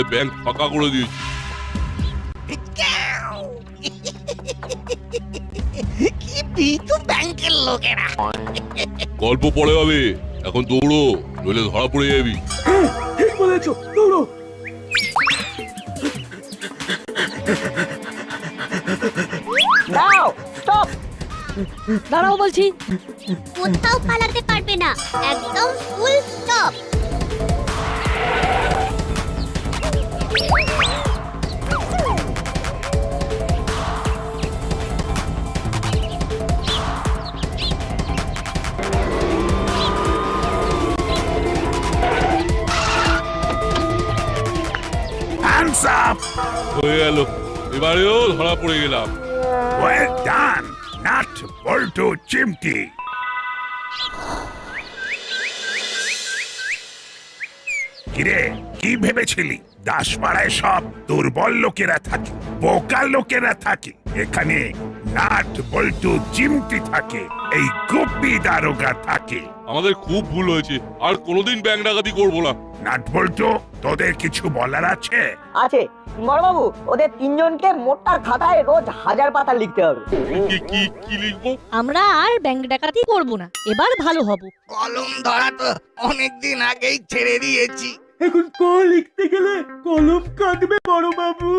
একেবারে ব্যাংক ফাঁকা করে দিয়েছি। কি পিতু ব্যাংকের লোকেরা। গল্প পরে হবে। এখন দৌড়ো নইলে ধরা পড়ে যাবি। ঠিক বলেছ দৌড়ো। দাও স্টপ দাঁড়াও বলছি। কোথাও পালাতে পারবে না। একদম ফুল স্টপ ধরা পড়ে গেলাম। ওয়েল ডান নাট বল্টু চিমটি। কিরে, কি ভেবেছিলি? দাসপাড়ায় সব দুর্বল লোকেরা থাকে, বোকা লোকেরা থাকে। এখানে নাট বল্টু চিমটি থাকে এই গুপ্পি দারোগা থাকে। আমাদের খুব ভুল হয়েছে আর কোনোদিন ব্যাংক ডাকাতি করব না। নাট বল্টু তোদের কিছু বলার আছে? আছে। বড়বাবু ওদের তিনজনকে মোটা খাতায় রোজ হাজার পাতা লিখতে হবে। কি কি কি লিখব? আমরা আর ব্যাংক ডাকাতি করব না এবার ভালো হব। কলম ধরা তো অনেকদিন আগেই ছেড়ে দিয়েছি। এখন ক লিখতে গেলে কলম কাটবে বড় বাবু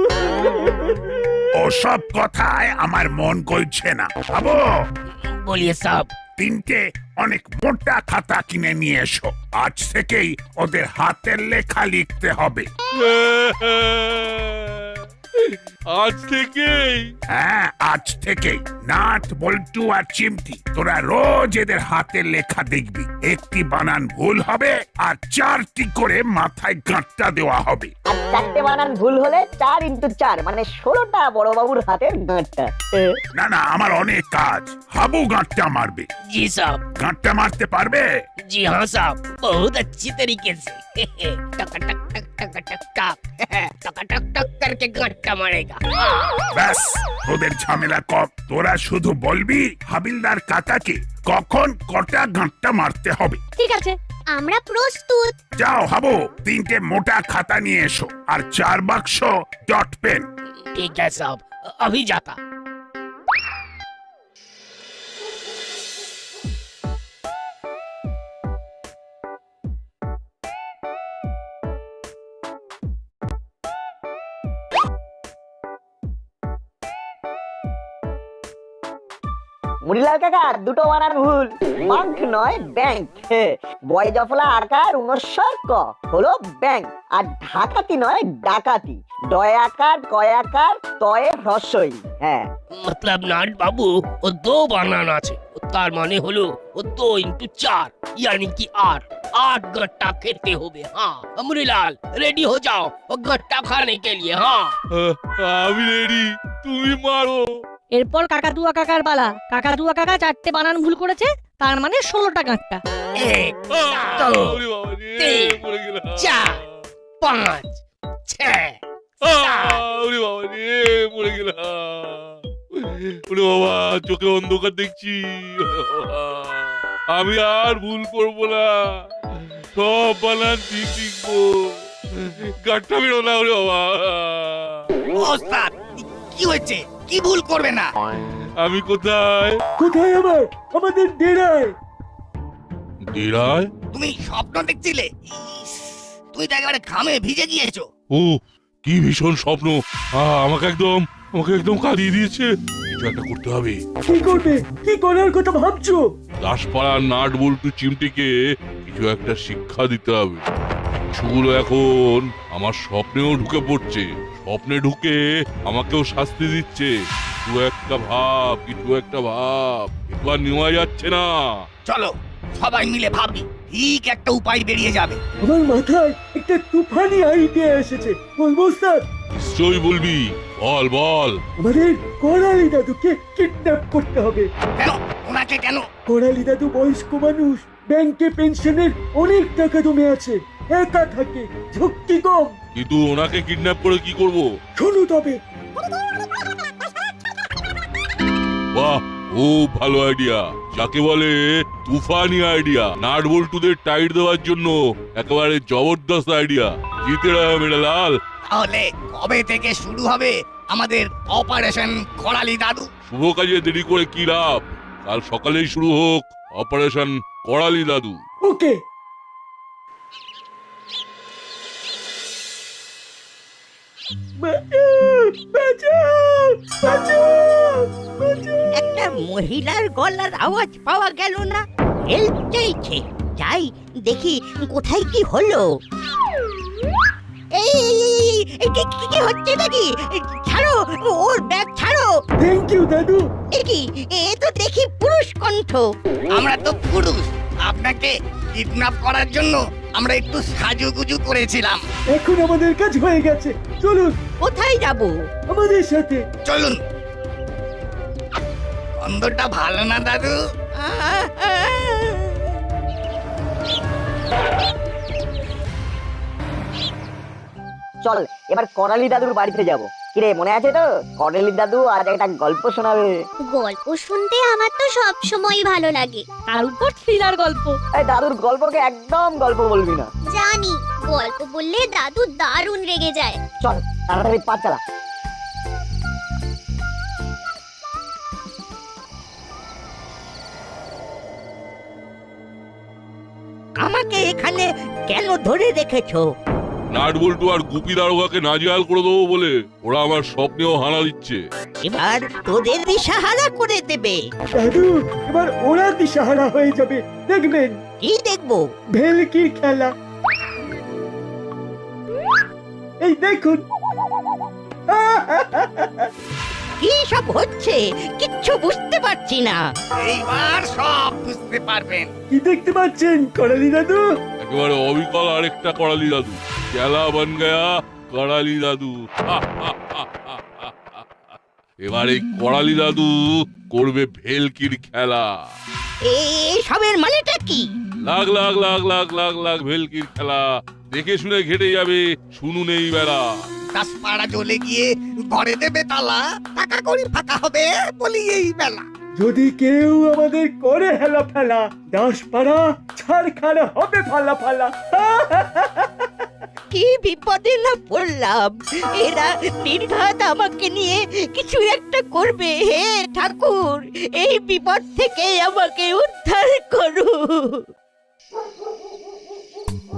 ওসব কথায় আমার মন কইছে না। বাবু! বলিয়ে সব। তিনটে অনেক মোটা খাতা কিনে নিয়ে এসো। আজ থেকেই ওদের হাতের লেখা লিখতে হবে। আজ থেকেই হ্যাঁ আজ থেকেই নাট বল্টু আর চিমটি তোরা রোজ এদের হাতের লেখা দেখবি একটি বানান ভুল হবে আর চারটি করে মাথায় গাঁটটা দেওয়া হবে আর চারটে বানান ভুল হলে চার ইন্টু চার মানে ষোলোটা বড়বাবুর হাতের গাঁটটা এ, না না আমার অনেক কাজ হাবু গাঁটটা মারবে जी साहब গাঁটটা মারতে পারবে जी हाँ साहब बहुत अच्छी तरीके से टक टक टक टक टक टक टक टक टक करके गट्टा मारेगा ব্যাস তোদের ঝামেলা কম তোরা শুধু বলবি হাবিলদার কাকাকে কখন কটা গাঁটটা মারতে হবে ঠিক আছে আমরা প্রস্তুত যাও হাবু তিনটে মোটা খাতা নিয়ে এসো আর চার বাক্স ডট পেন ठीक है साहब अभी जाता মুড়িলাল কাকা দুটো বানান ভুল বাঙ্ক নয় ব্যাংক বয় জফলা আকার উনস্বর ক হলো ব্যাংক আর ঢাকাতি নয় ডাকাতি ডয় আকার কয় আকার তয়ে হ্রস্বই হ্যাঁ मतलब नाट बाबू वो दो बनाना আছে তার মানে হলো ও দো ইন্টু চার यानी कि आठ आठ गट्टा खेते होबे हाँ अमरीलाल रेडी हो जाओ वो गट्टा खाने के लिए हाँ আহ, আমি রেডি তুমি মারো এরপর কাকাতুয়া কাকার পালা কাকাতুয়া কাকা চারটে বানান ভুল করেছে তার মানে ষোলোটা কাঁকটা এক দু তিন চার পাঁচ ছয় ওরে বাবা চোখে অন্ধকার দেখছি। আমি আর ভুল করব না। সব বানান ঠিক লিখব। গাঠটা বেরো না ওরে বাবা। কি হয়েছে? কি ভুল করবে না? আমি কোথায়? কোথায় আবার? আমাদের ডেরায়। ডেরায়? তুমি স্বপ্ন দেখছিলে? ইস, তুমি তো একেবারে ঘামে ভিজে গিয়েছো। ও কি ভীষণ স্বপ্ন। আহ, আমাকে একদম আমাকে একদম কাঁদিয়ে দিয়েছে। কিছু একটা করতে হবে। কি করবে? কি করার কথা ভাবছ? দাসপাড়ার নাট বল্টু চিমটিকে কিছু একটা শিক্ষা দিতে হবে। সেগুলো এখন আমার স্বপ্নেও ঢুকে পড়ছে। স্বপ্নে ঢুকে আমাকেও শাস্তি দিচ্ছে। কিছু একটা ভাব কিছু একটা ভাব আর নেওয়া যাচ্ছে না। চলো সবাই মিলে ভাবি ঠিক একটা উপায় বেরিয়ে যাবে। আমার মাথায় একটা তুফানি আইডিয়া এসেছে। বলব স্যার? নিশ্চয়ই বলবি। বল বল। আমাদের করালি দাদুকে কিডন্যাপ করতে হবে। কেন? ওনাকে কেন? করালি দাদু বয়স্ক মানুষ ব্যাংকে পেনশনের অনেক টাকা জমে আছে। একা থাকে। ঝক্কি কম। কিন্তু ওনাকে কিডন্যাপ করে কি করব? শোনো তবে। বাহ খুব ভালো আইডিয়া যাকে বলে তুফানি আইডিয়া নাট বল্টুদের টাইট দেওয়ার জন্য একেবারে জবরদস্ত আইডিয়া জিতে মেরা লাল। তাহলে কবে থেকে শুরু হবে আমাদের অপারেশন করালি দাদু? শুভ কাজে দেরি করে কি লাভ? কাল সকালেই শুরু হোক অপারেশন করালি দাদু। ওকে। একটা মহিলার গলার আওয়াজ পাওয়া গেল না। হেল্প চাইছে যাই দেখি কোথায় কি হলো। এই কি কি- হচ্ছে নাকি? ছাড়ো ওর ব্যাগ ছাড়ো। থ্যাংক ইউ দাদু। এ কি? এ তো দেখি পুরুষ কণ্ঠ। আমরা তো পুরুষ। আপনাকে কিডন্যাপ করার জন্য আমরা একটু সাজুগুজু করেছিলাম। এখন আমাদের কাজ হয়ে গেছে। চলুন। কোথায় যাব? আমাদের সাথে। চলুন। গন্ধটা ভালো না দাদু? চল এবার করালি দাদুর বাড়িতে যাব। কিরে মনে আছে তো করালি দাদু আজ একটা গল্প শোনাবে। গল্প শুনতে আমার তো সব সময় ভালো লাগে। তার উপর থ্রিলার গল্প। এই দাদুর গল্পকে একদম গল্প বলবি না। জানি গল্প বললে দাদু দারুণ রেগে যায়। চল তাড়াতাড়ি পা চালা। আমাকে এখানে কেন ধরে রেখেছো? নাট বল্টু আর গুপি দারোগাকে নাজেহাল করে দেবো বলে ওরা আমার স্বপ্নেও হানা দিচ্ছে। এবার তোদের দিশাহারা করে দেবে। দাদু এবার ওরা দিশাহারা হয়ে যাবে। দেখবেন? কি দেখব? ভেলকির খেলা। এই দেখুন। কি সব হচ্ছে? কিচ্ছু বুঝতে পারছি না। এইবার সব বুঝতে পারবেন। কি দেখতে পাচ্ছেন করালি দাদু? একেবারে অবিকল আরেকটা করালি দাদু। খেলা বন গয়া করালি দাদু। এবার এই করালি দাদু করবে ভেলকির খেলা। এই সবের মানেটা কি? লাগ লাখ লাগ লাখ লাখ লাখ ভেলকির খেলা। দেখে শুনে ঘেটে যাবে শুনুন এই বেলা দাসপাড়া জ্বলে গিয়ে ঘরে দেবে তালা। টাকা করি ফাঁকা হবে বলি এই বেলা। যদি কেউ আমাদের করে হেলা ফেলা, দাসপাড়া ছাড় খাড়া হবে ফালা ফালা। কি বিপদে না পড়লাম। এরা নির্ঘাত আমাকে নিয়ে কিছু একটা করবে। হে ঠাকুর, এই বিপদ থেকে আমাকে উদ্ধার করু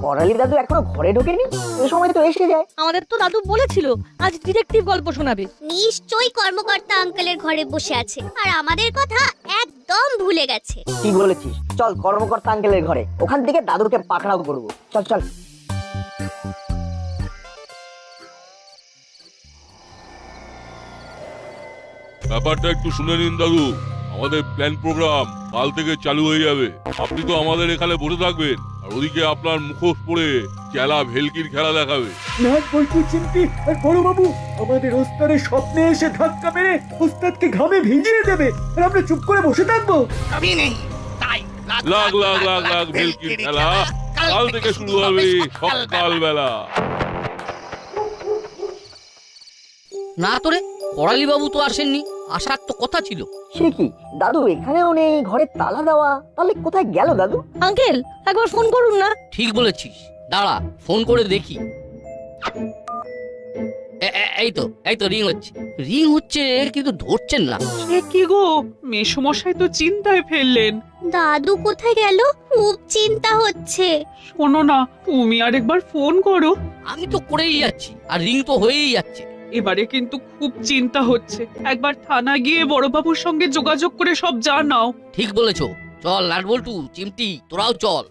করালি দাদু এখনও ঘরে ঢোকেনি? এই সময় তো এসে যায়। আমাদের তো দাদু বলেছিল আজ ডিটেকটিভ গল্প শোনাবে। নিশ্চয়ই কর্মকর্তা আঙ্কেলের ঘরে বসে আছে। আর আমাদের কথা একদম ভুলে গেছে। কি বলেছিস? চল কর্মকর্তা আঙ্কেলের ঘরে ওখান থেকে দাদুকে পাকড়াও করব। চল চল। ব্যাপারটা একটু শুনে নিন দাদু। আমাদের প্ল্যান প্রোগ্রাম কাল থেকে চালু হয়ে যাবে। আপনি তো আমাদের এখানে বসে থাকবেন আর ওদিকে আপনার মুখোশ পরে চেলা ভেলকির খেলা দেখাবে। নাট বল্টু চিমটি আর বড় বাবু আমাদের ওস্তাদের স্বপ্নে এসে ধাক্কা মেরে ওস্তাদকে ঘামে ভিজিয়ে দেবে আর আমরা চুপ করে বসে থাকব। সবই নেই। তাই লাখ লাখ লাখ লাখ ভেলকির খেলা কাল থেকে শুরু হবে সকাল বেলা না তোরে করালি বাবু তো আসেননি। আসার তো কথা ছিল। সে কি? দাদু এখানেও নেই ঘরে তালা দেওয়া তাহলে কোথায় গেল দাদু? আঙ্কেল একবার ফোন করুন না। ঠিক বলেছিস। দাঁড়া ফোন করে দেখি। এই তো এই তো রিং হচ্ছে। রিং হচ্ছে কিন্তু ধরছেন না। সে কি গো? মেসমশাই তো চিন্তায় ফেললেন। দাদু কোথায় গেল? খুব চিন্তা হচ্ছে। শোনো না তুমি আরেকবার ফোন করো। আমি তো করেই যাচ্ছি আর রিং তো হয়েই যাচ্ছে। এবারে কিন্তু খুব চিন্তা হচ্ছে। একবার থানা গিয়ে বড়বাবুর সঙ্গে যোগাযোগ করে সব জানাও। ঠিক বলেছ। চল লাটবল্টু চিমটি, তোরাও চল।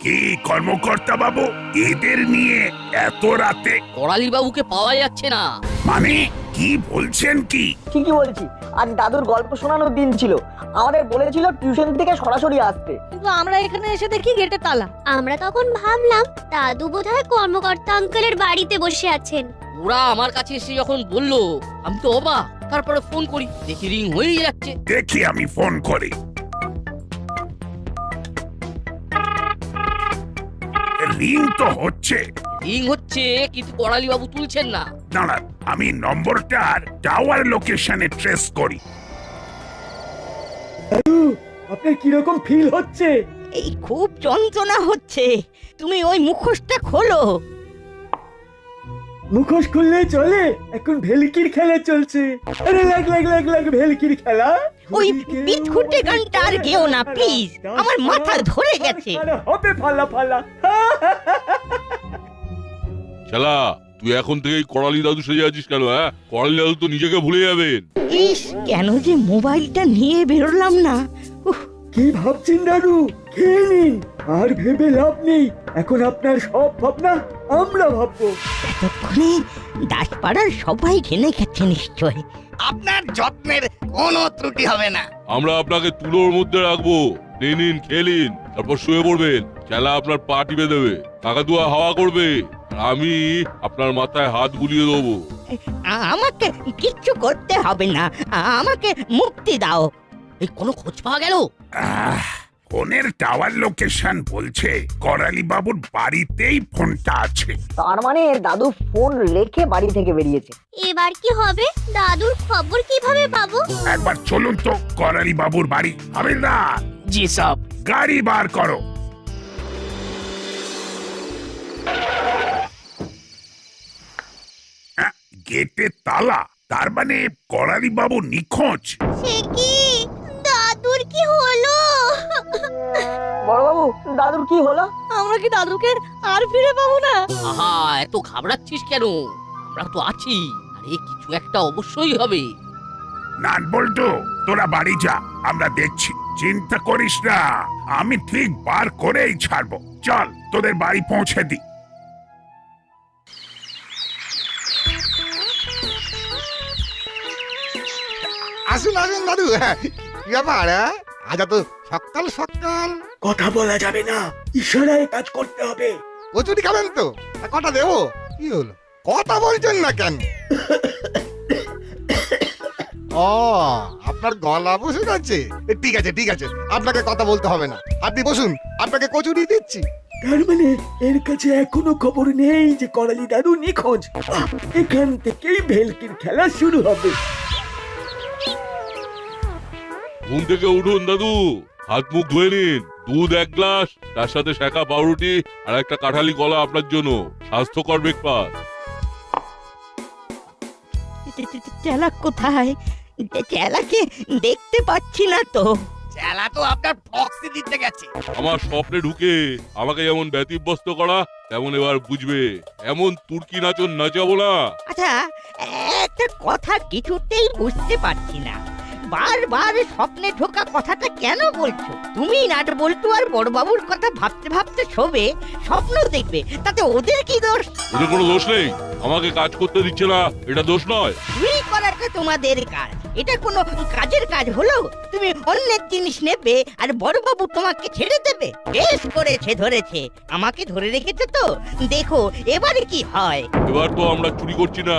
কি কর্মকর্তা বাবু? এদের নিয়ে এত রাতে করালি বাবুকে পাওয়া যাচ্ছে না। মানে কি বলছেন কি? ঠিকই বলছি। আজ দাদুর গল্প শোনানোর দিন ছিল। আমাদের বলেছিল টিউশন থেকে সরাসরি আসতে। কিন্তু আমরা এখানে এসে দেখি গেটে তালা। আমরা তখন ভাবলাম দাদু বোধহয় কর্মকর্তা আঙ্কেলের বাড়িতে বসে আছেন। ওরা আমার কাছে এসে যখন বলল আমি তো অবাক। তারপরে ফোন করি। দেখি রিং হয়েই যাচ্ছে। দেখি আমি ফোন করি। রিং তো হচ্ছে। রিং হচ্ছে কিন্তু করালি বাবু তুলছেন না। দাঁড়ান আমি নম্বরটার টাওয়ার লোকেশনে ট্রেস করি। দাদু আপনার কীরকম ফিল হচ্ছে? এই খুব যন্ত্রণা হচ্ছে। তুমি ওই মুখোশটা খোলো। মুখোশ খুললে চলে? এখন ভেলকির খেলা চলছে। আরে লাগ লাগ লাগ লাগ ভেলকির খেলা। ওই বিটখুটে গানটা আর গেও না প্লিজ আমার মাথা ধরে গেছে। হবে ফালা ফালা। শালা তুই এখন থেকেই করালি দাদু সেজে আছিস কেন হ্যাঁ? করালি দাদু তো নিজেকে ভুলে যাবেন। ইস কেন যে মোবাইলটা নিয়ে বেরোলাম না? উফ, কি ভাবছেন দাদু? খেয়ে নিন আর ভেবে লাভ নেই। এখন আপনার সব ভাবনা আমরা ভাববো। এতক্ষণে দাসপাড়ার সবাই ঘেনে গেছে নিশ্চয়। আপনার যত্নের কোনো ত্রুটি হবে না। আমরা আপনাকে তুলোর মধ্যে রাখব। নিন নিন। খেলিন তারপর শুয়ে পড়বেন। খেলা আপনার পা টিপে দেবে। কাকাতুয়া হাওয়া করবে। আর আমি আপনার মাথায় হাত বুলিয়ে দেবো। আমাকে কিচ্ছু করতে হবে না। আমাকে মুক্তি দাও। এই কোনো খোঁজ পাওয়া গেল? আহ, ফোনের টাওয়ার লোকেশন বলছে করালি বাবুর বাড়িতেই ফোনটা আছে। তার মানে দাদু ফোন রেখে বাড়ি থেকে বেরিয়েছে। এবার কি হবে? দাদুর খবর কীভাবে পাবো? একবার চলুন তো করালি বাবুর বাড়ি। হাবিলদার জি সব। গাড়ি বার করো। গেটে তালা তার মানে করালি বাবু নিখোঁজ। সে কি? দাদুর কি হলো? বড়বাবু দাদুর কি হলো? আমরা কি দাদুকে আর ফিরে পাবো না? আহা এত ঘাবড়াচ্ছিস কেন? আমরা তো আছি। আরে কিছু একটা অবশ্যই হবে। নাট বল্টু তোরা বাড়ি যা আমরা দেখছি। চিন্তা করিস না। আমি ঠিক বার করেই ছাড়বো। চল তোদের বাড়ি পৌঁছে দি। আসুন আসুন দাদু। হ্যাঁ ব্যাপার হ্যাঁ? আজ তো সকাল সকাল। কথা বলা যাবে না। ইশারায় কাজ করতে হবে। কচুরি খাবেন তো? তা কটা দেবো? কি হলো? কথা বলছেন না কেন? ও আপনার গলা বসে গেছে ঠিক আছে ঠিক আছে আপনাকে কথা বলতে হবে না আপনি বসুন আপনাকে কচুরি দিচ্ছি তার মানে এর কাছে এখনও খবর নেই যে করালি দাদু নিখোঁজ এখান থেকেই ভেলকির খেলা শুরু হবে ঘুম থেকে উঠুন দাদু হাত মুখ ধুয়ে নিন দুধ এক গ্লাস তার সাথে শাখা পাউরুটি আর একটা কাঁঠালি কলা আপনার জন্য স্বাস্থ্যকর ব্রেকফাস্ট চেলা কোথায় চেলাকে দেখতে পাচ্ছি না তো। চেলা তো আপনার প্রক্সি দিতে গেছে। আমার স্বপ্নে ঢুকে আমাকে যেমন ব্যতিব্যস্ত করা তেমন এবার বুঝবে। এমন তুর্কি নাচন নাচাবো না। আচ্ছা একটা কথা কিছুতেই বুঝতে পারছি না। বারবার স্বপ্নে ঢোকা কথাটা কেন বলছো? তুমি নাট বলতো আর বড়বাবুর কথা ভাবতে ভাবতে শোবে স্বপ্ন দেখবে তাতে ওদের কি দোষ? ওদের কোনো দোষ নেই। আমাকে কাজ করতে দিচ্ছে না এটা দোষ নয়। চুরি করাটা তোমাদের কাজ। এটা কোনো কাজের কাজ হলো? তুমি অন্যের জিনিস নেবে আর বড়বাবু তোমাকে ছেড়ে দেবে? বেশ করেছে ধরেছে। আমাকে ধরে রেখেছে তো? দেখো এবারে কি হয়? এবার তো আমরা চুরি করছি না।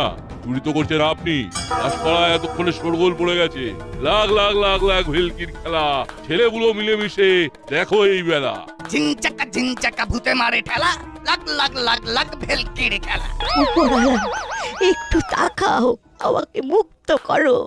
চুরি তো করছেন আপনি? দাসপাড়ায় এতক্ষণে শোরগোল পড়ে গেছে। লাখ লাগ লাখ লাখ ভেলকির খেলা। ছেলেগুলো মিলেমিশে দেখো এই বেলা। ঝিনচাকা ঝিনচাকা ভূতে মারে ঠেলা। লাগ লাগ লাগ লাগ ভেলকির খেলা। একটু তাকাও আমাকে মুক্ত করো।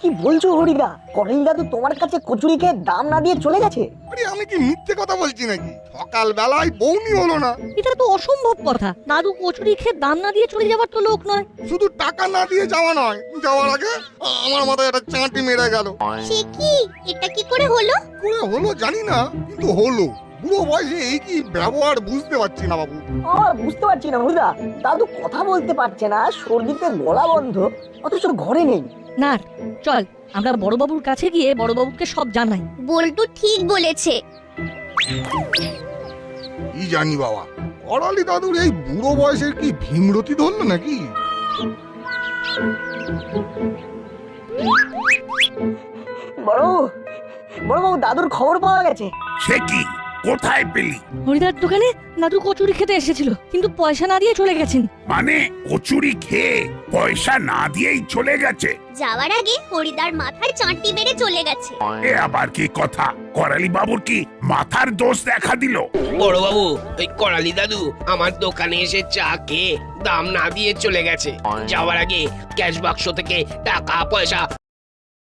কি বলছো হরিদা? করালি দাদু তোমার কাছে কচুরি খেয়ে দাম না দিয়ে চলে গেছে। আরে আমি কি মিথ্যে কথা বলছি নাকি? সকাল বেলায় বৌনি হলো না। এটা তো অসম্ভব কথা। দাদু কচুরি খেয়ে দাম না দিয়ে চলে যাবার তো লোক নয়। শুধু টাকা না দিয়ে যাওয়া নয় যাওয়ার আগে আমার মাথায় একটা চাঁটি মেরে গেল। সে কি? এটা কি করে হলো? করে হলো জানি না কিন্তু হলো। বুড়ো বয়সে এই কি ব্যবহার বুঝতে পারছি না বাবু। আর বুঝতে পারছি না হরিদা। দাদু কথা বলতে পারছে না সর্দিতে গলা বন্ধ অথচ ঘরে নেই। না চল আমরা বড়বাবুর কাছে গিয়ে বড়বাবুকে সব জানাই। বল্টু ঠিক বলেছে। কি জানি বাবা করালি দাদুর এই বুড়ো বয়সের কি ভীমরতি ধরলো নাকি? বড় বড়বাবু দাদুর খবর পাওয়া গেছে। সে কি? কোথায় পেলি? হরিদার দোকানে দাদু কচুরি খেতে এসেছিল কিন্তু পয়সা না দিয়ে চলে গেছেন। মানে কচুরি খেয়ে পয়সা না দিয়েই চলে গেছে? যাওয়ার আগে হরিদার মাথায় চাঁটি মেরে চলে গেছে। এ আবার কি কথা? করালি বাবুর কি মাথার দোষ দেখা দিল? বড়বাবু ওই করালি দাদু আমার দোকানে এসে চা খেয়ে দাম না দিয়ে চলে গেছে। যাওয়ার আগে ক্যাশ বাক্স থেকে টাকা পয়সা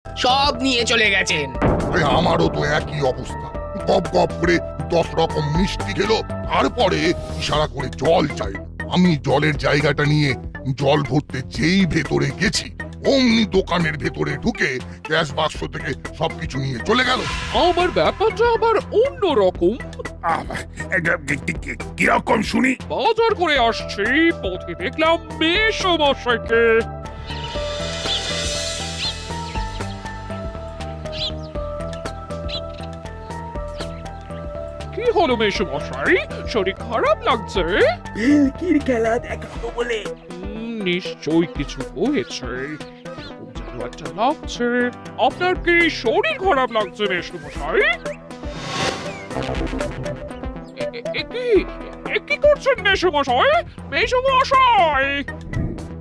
সব নিয়ে চলে গেছেন। আরে আমারও তো একই অবস্থা। গপ গপ করে দশ রকম মিষ্টি খেলো তারপরে ইশারা করে জল চাই আমি জলের জায়গাটা নিয়ে জল ভরতে যেই ভেতরে গেছি অমনি দোকানের ভেতরে ঢুকে গ্যাস বাক্স থেকে সবকিছু নিয়ে চলে গেল। আমার ব্যাপারটা আবার অন্য রকম কীরকম শুনি? বাজার করে আসছি পথে দেখলাম বেশ মশাইকে কি হলো মেশো মশাই? শরীর খারাপ লাগছে? ভেলকির খেলা দেখাবো বলে। নিশ্চয়ই কিছু হয়েছে। একটা লাগছে। আপনার কি শরীর খারাপ লাগছে মেশো মশাই? কি? করছেন মেশো মশাই? মেশো মশাই!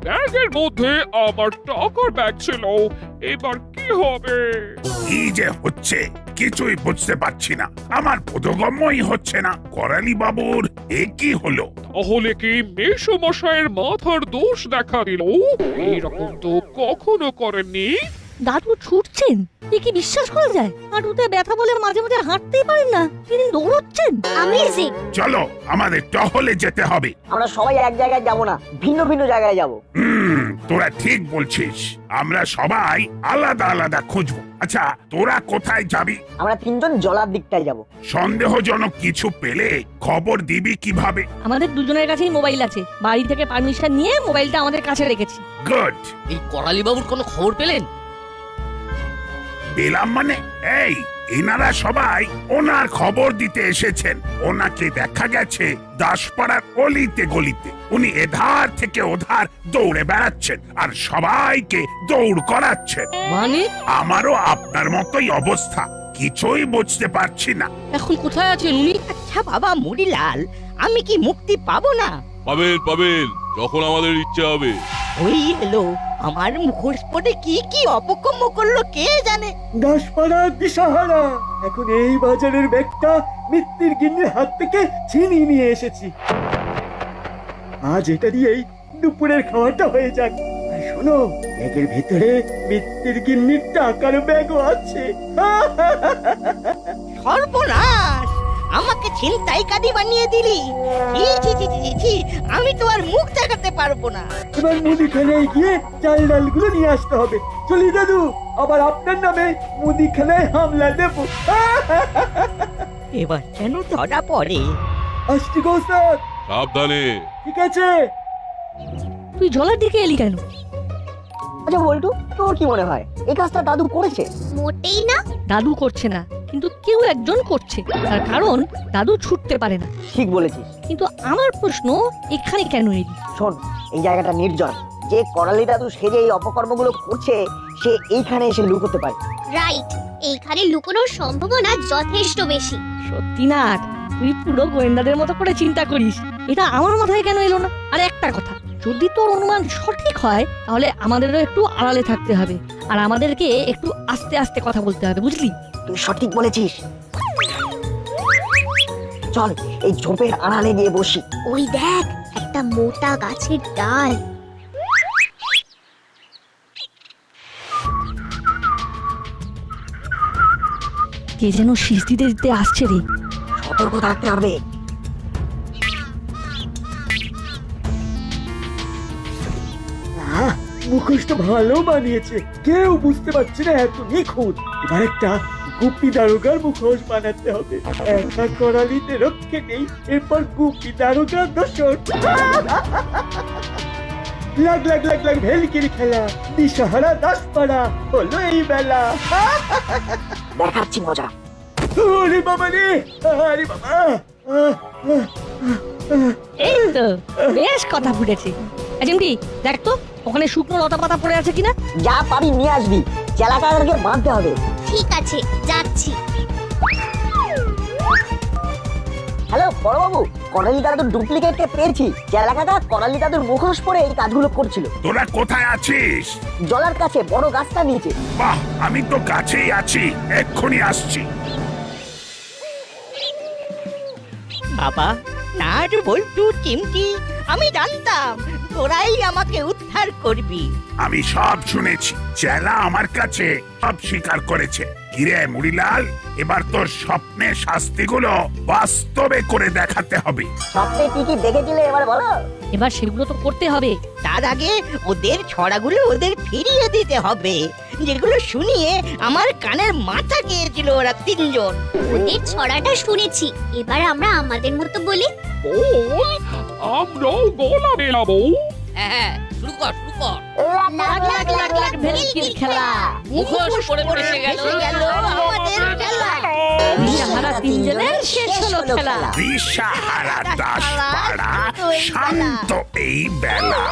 ব্যাগের মধ্যে আমার টাকার ব্যাগ ছিল। এবার কি হবে? কি যে হচ্ছে? কিছুই বুঝতে পারছি না। আমার বোধগম্যই হচ্ছে না। করালি বাবুর এ কি হলো? তাহলে কি মেশমশায়ের মাথার দোষ দেখা দিল? এইরকম তো কখনো করেননি। দাদু ছুটছেন? এ কি বিশ্বাস করা যায়? হাঁটুতে ব্যথা বলে মাঝে মাঝে হাঁটতেই পারেন না। তিনি দৌড়চ্ছেন। অ্যামেজিং চলো আমাদের টহলে যেতে হবে। আমরা সবাই এক জায়গায় যাব না ভিন্ন ভিন্ন জায়গায় যাব। হুম তোরা ঠিক বলছিস। আমরা সবাই আলাদা আলাদা খুঁজবো। আচ্ছা তোরা কোথায় যাবি? আমরা তিনজন জলার দিকটায় যাব। সন্দেহজনক কিছু পেলে খবর দিবি কীভাবে? আমাদের দুজনের কাছেই মোবাইল আছে। বাড়ি থেকে পারমিশন নিয়ে মোবাইলটা আমাদের কাছে রেখেছি। গুড। এই করালি বাবুর কোনো খবর পেলেন? পেলাম মানে? এই এনারা সবাই ওনার খবর দিতে এসেছেন। ওনাকে দেখা গেছে দাসপাড়ার অলিতে গলিতে। উনি এধার থেকে ওধার দৌড়ে বেড়াচ্ছেন আর সবাইকে দৌড় করাচ্ছেন। মানে? আমারও আপনার মতোই অবস্থা। কিছুই বুঝতে পারছি না। এখন কোথায় আছেন উনি? আচ্ছা বাবা মুড়িলাল আমি কি মুক্তি পাবো না? পাবেন পাবেন যখন আমাদের ইচ্ছা হবে। ওই এলো। আমার মুখোশ পরে কি কি অপকর্ম করল কে জানে? দাসপাড়া দিশাহারা এখন এই বাজারের ব্যাগটা মিত্তির গিন্নির হাত থেকে ছিনিয়ে নিয়ে এসেছি। আজ এটা দিয়েই দুপুরের খাওয়াটা হয়ে যাক। আর শোনো ব্যাগের ভিতরে মিত্তির গিন্নির টাকার ব্যাগও আছে। সর্বনাশ! আমাকে ছিনতাইকারী বানিয়ে দিলি। ছি, ছি, ছি, ছি, আমি তো আর মুখ দেখাতে পারব না। এবার মুদিখানায় গিয়ে চাল ডালগুলো নিয়ে আসতে হবে। চলি দাদু আবার আপনার নামে মুদিখানায় হামলা দেবো। এবার কেন ধরা পড়ে। আসছি গৌসাদ সাবধানে। ঠিক আছে। তুই জলের দিকে এলি কেন? আচ্ছা বল্টু তোর কি মনে হয়? এই কাজটা দাদু করেছে? মোটেই না। দাদু করছে না। কিন্তু কেউ একজন করছে। তার কারণ দাদু ছুটতে পারে না। ঠিক বলেছিস। কিন্তু আমার প্রশ্ন এখানে কেন এলি? শোন এই জায়গাটা নির্জন। যে করালি দাদু সেজে এই অপকর্মগুলো করছে সে এইখানে এসে লুকোতে পারে। রাইট এইখানে লুকোনোর সম্ভাবনা যথেষ্ট বেশি। সত্যি না তুই পুরো গোয়েন্দাদের মতো করে চিন্তা করিস। এটা আমার মাথায় কেন এলো না? আর একটা কথা যদি তোর অনুমান সঠিক হয় তাহলে আমাদেরও একটু আড়ালে থাকতে হবে। আর আমাদেরকে একটু আস্তে আস্তে কথা বলতে হবে বুঝলি? তুই সঠিক বলেছিস। চল এই ঝোপের আড়ালে গিয়ে বসি। ওই দেখ একটা মোটা গাছের ডাল। কে যেন শীষ দিতে দিতে আসছে রে। সতর্ক থাকতে হবে। মুখোশটা ভালো বানিয়েছে। কেউ বুঝতে পারছে না এত নিখুঁত। এবার একটা গুপি দারোগার মুখোশ বানাতে হবে। একা করালিতে রক্ষে নেই এরপর গুপি দারোগা দোষর। লাগ লাগ লাগ লাগ ভেলকির খেলা দিশাহারা দাসপাড়া হলো এই বেলা। দেখাচ্ছি মজা। ওরে বাবা রে আরে বাবা। এই তো বেশ কথা ফুটেছে চিমটি দেখ তো ওখানে শুকনো লতা পাতা পড়ে আছে কিনা? যা পারি নিয়ে আসবি চেলাকাকে বাঁধতে হবে। ঠিক আছে যাচ্ছি। হ্যালো বড়বাবু করালি দাদুর ডুপ্লিকেটকে পেয়েছি। চেলা কাকা করালি দাদুর মুখোশ পরে এই কাজগুলো করছিল। তোরা কোথায় আছিস? জলার কাছে বড় গাছটা নিচে বাহ আমি তো কাছেই আছি এক্ষুনি আসছি। বাবা নাট বল্টু চিমটি আমি জানতাম তোরাই আমাকে উদ্ধার করবি। আমি সব শুনেছি। চেলা আমার কাছে সব স্বীকার করেছে। কিরে মুড়িলাল এবার তোর স্বপ্নের শাস্তিগুলো বাস্তবে করে দেখাতে হবে। স্বপ্নে কি কি দেখেছিলে এবার বলো? এবার সেগুলো তো করতে হবে। তার আগে ওদের ছড়াগুলো ওদের ফিরিয়ে দিতে হবে। যেগুলো শুনিয়ে আমার কানের মাথা গিয়েছিল ওরা তিনজন। ওদের ছড়াটা শুনেছি। এবার আমরা আমাদের মতো বলি। বল আমরাও গলা মেলাবো হ্যাঁ শুরু কর। লাখ লাখ লাখ লাগ ভেলকির খেলা। মুখোশ পরে গেল। আমাদের খেলা দিশাহারা তিনজনের শেষ হলো খেলা। দিশাহারা দাসপাড়া শান্ত এই বেলা।